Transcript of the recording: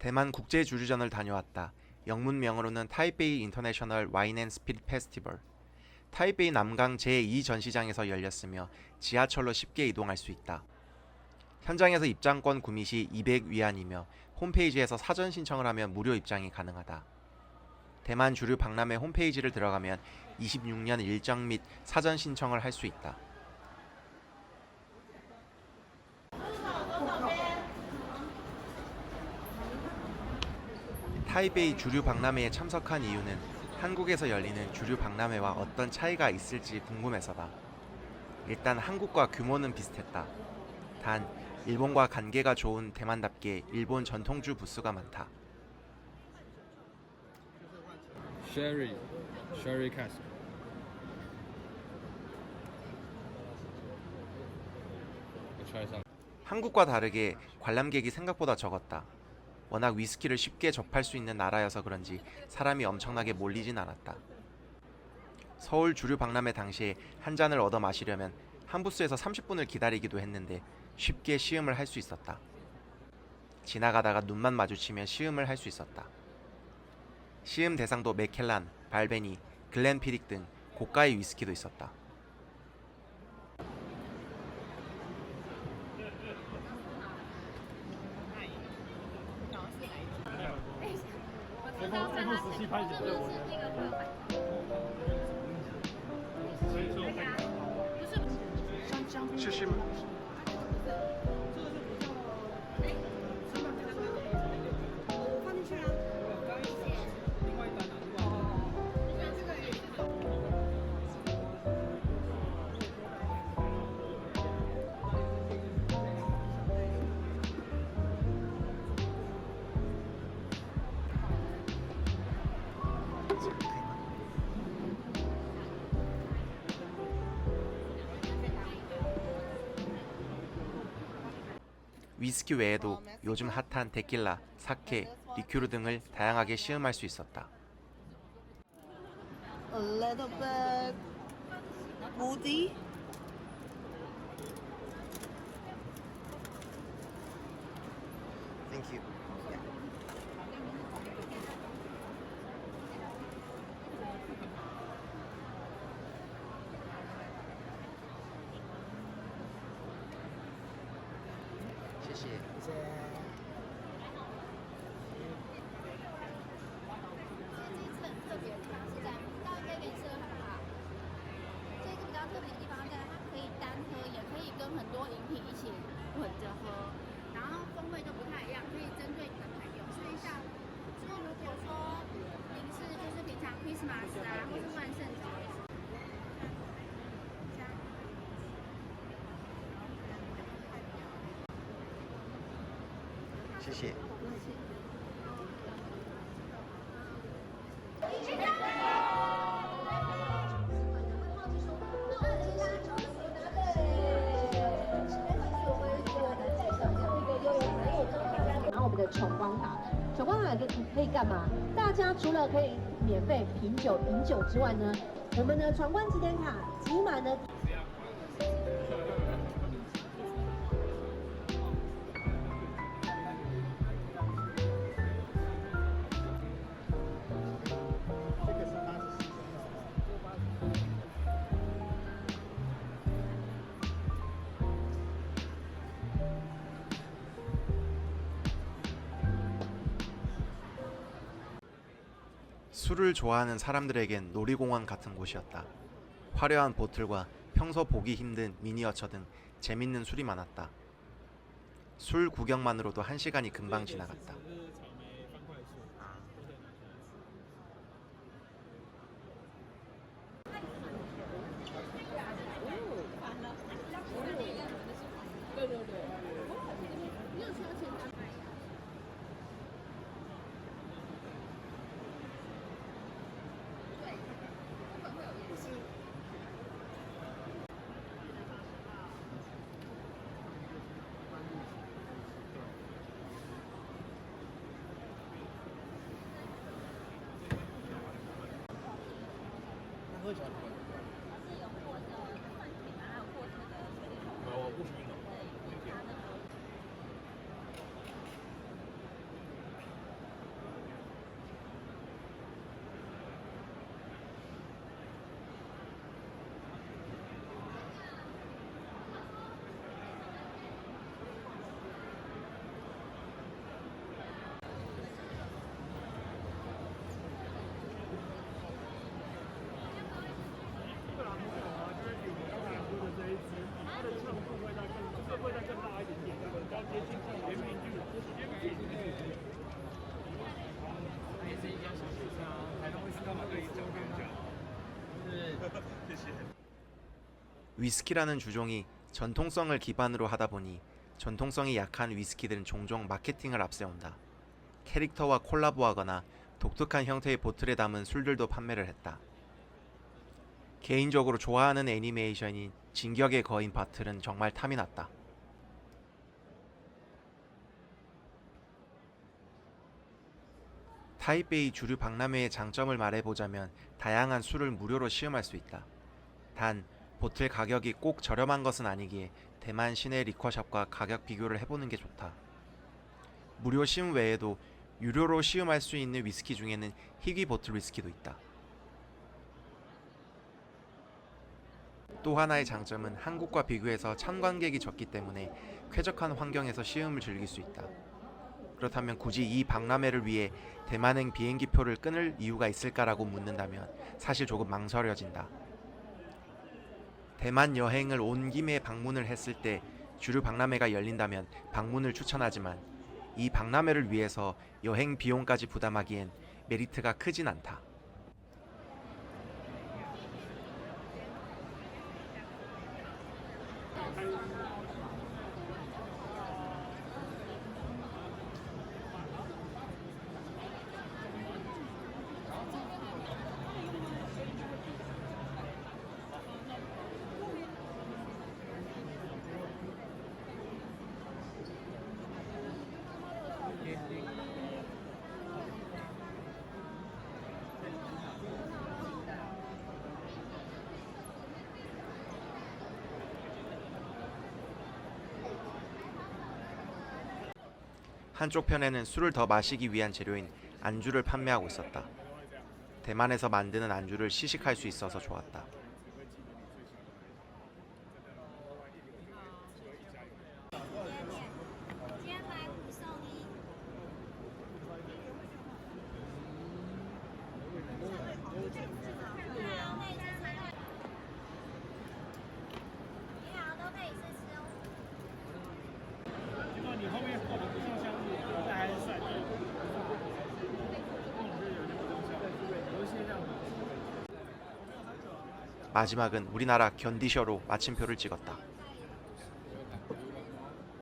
대만 국제 주류전을 다녀왔다. 영문명으로는 타이베이 인터내셔널 와인 앤 스피릿 페스티벌. 타이베이 남강 제2 전시장에서 열렸으며 지하철로 쉽게 이동할 수 있다. 현장에서 입장권 구매 시 200위안이며 홈페이지에서 사전 신청을 하면 무료 입장이 가능하다. 대만 주류 박람회 홈페이지를 들어가면 26년 일정 및 사전 신청을 할 수 있다. 타이베이 주류 박람회에 참석한 이유는 한국에서 열리는 주류 박람회와 어떤 차이가 있을지 궁금해서다. 일단 한국과 규모는 비슷했다. 단 일본과 관계가 좋은 대만답게 일본 전통주 부스가 많다. I'll try some. 한국과 다르게 관람객이 생각보다 적었다. 워낙 위스키를 쉽게 접할 수 있는 나라여서 그런지 사람이 엄청나게 몰리진 않았다. 서울 주류 박람회 당시에 한 잔을 얻어 마시려면 한 부스에서 30분을 기다리기도 했는데 쉽게 시음을 할 수 있었다. 지나가다가 눈만 마주치면 시음을 할 수 있었다. 시음 대상도 메켈란, 발베니, 글렌피딕 등 고가의 위스키도 있었다. 刚是不是那是 위스키 외에도 요즘 핫한 데킬라, 사케, 리큐르 등을 다양하게 시음할 수 있었다. A little bit woody. Thank you. 谢谢，谢谢。拿我们的闯关卡，闯关卡可可以干嘛？大家除了可以免费品酒、饮酒之外呢，我们的闯关几点卡集满呢？ 술을 좋아하는 사람들에겐 놀이공원 같은 곳이었다. 화려한 보틀과 평소 보기 힘든 미니어처 등 재밌는 술이 많았다. 술 구경만으로도 한 시간이 금방 지나갔다. Voy. 위스키라는 주종이 전통성을 기반으로 하다 보니 전통성이 약한 위스키들은 종종 마케팅을 앞세운다. 캐릭터와 콜라보하거나 독특한 형태의 보틀에 담은 술들도 판매를 했다. 개인적으로 좋아하는 애니메이션인 진격의 거인 바틀은 정말 탐이 났다. 타이베이 주류 박람회의 장점을 말해보자면 다양한 술을 무료로 시음할 수 있다. 단 보틀 가격이 꼭 저렴한 것은 아니기에 대만 시내 리커샵과 가격 비교를 해보는 게 좋다. 무료 시음 외에도 유료로 시음할 수 있는 위스키 중에는 희귀 보틀 위스키도 있다. 또 하나의 장점은 한국과 비교해서 참관객이 적기 때문에 쾌적한 환경에서 시음을 즐길 수 있다. 그렇다면 굳이 이 박람회를 위해 대만행 비행기표를 끊을 이유가 있을까라고 묻는다면 사실 조금 망설여진다. 대만 여행을 온 김에 방문을 했을 때 주류 박람회가 열린다면 방문을 추천하지만 이 박람회를 위해서 여행 비용까지 부담하기엔 메리트가 크진 않다. 한쪽 편에는 술을 더 마시기 위한 재료인 안주를 판매하고 있었다. 대만에서 만드는 안주를 시식할 수 있어서 좋았다. 마지막은 우리나라 견디셔로 마침표를 찍었다.